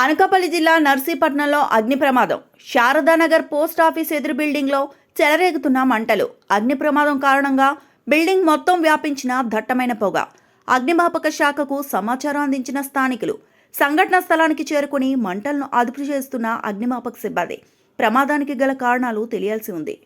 అనకాపల్లి జిల్లా నర్సీపట్నంలో అగ్ని ప్రమాదం. శారదానగర్ పోస్ట్ ఆఫీస్ ఎదురు బిల్డింగ్లో చెలరేగుతున్న మంటలు. అగ్ని ప్రమాదం కారణంగా బిల్డింగ్ మొత్తం వ్యాపించిన దట్టమైన పొగ. అగ్నిమాపక శాఖకు సమాచారం అందించిన స్థానికులు సంఘటన స్థలానికి చేరుకుని మంటలను అదుపు చేస్తున్న అగ్నిమాపక సిబ్బంది. ప్రమాదానికి గల కారణాలు తెలియాల్సి ఉంది.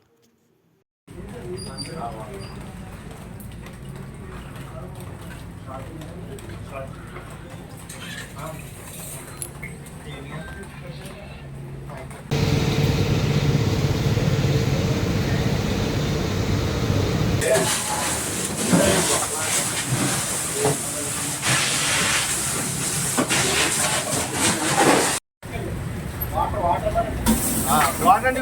వాడండి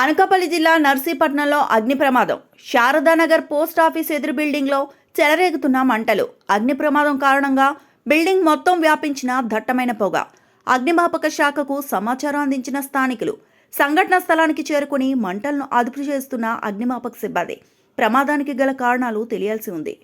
అనకాపల్లి జిల్లా నర్సీపట్నంలో అగ్ని ప్రమాదం. శారదానగర్ పోస్ట్ ఆఫీస్ ఎదురు బిల్డింగ్లో చెలరేగుతున్న మంటలు. అగ్ని ప్రమాదం కారణంగా బిల్డింగ్ మొత్తం వ్యాపించిన దట్టమైన పొగ. అగ్నిమాపక శాఖకు సమాచారం అందించిన స్థానికులు సంఘటన స్థలానికి చేరుకుని మంటలను అదుపు చేస్తున్న అగ్నిమాపక సిబ్బంది. ప్రమాదానికి గల కారణాలు తెలియాల్సి ఉంది.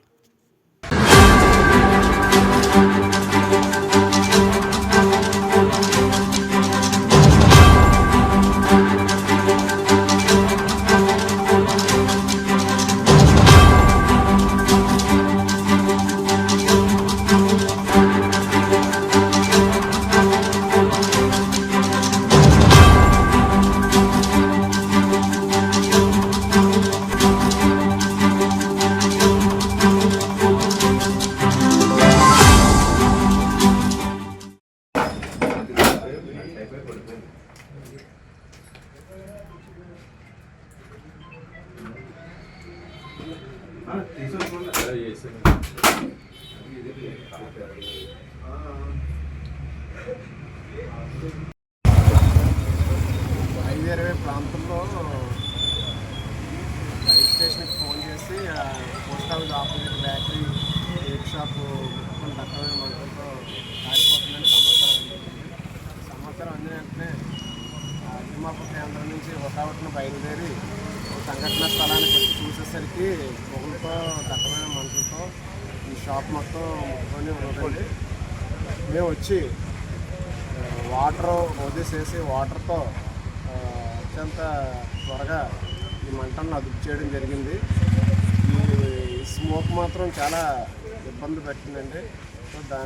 బయలుదేరే ప్రాంతంలో రైల్ స్టేషన్కి ఫోన్ చేసి post office opposite battery cake shop బయలుదేరి సంఘటన స్థలానికి వచ్చి చూసేసరికి పొగలతో దట్టమైన మంటలతో ఈ షాప్ మొత్తం ముట్టుకొని ఉన్నదండి మేము వచ్చి వాటర్ వదిలేసేసి వాటర్తో అత్యంత త్వరగా ఈ మంటను అదుపు చేయడం జరిగింది. ఈ స్మోక్ మాత్రం చాలా ఇబ్బంది పెట్టిందండి. సో దా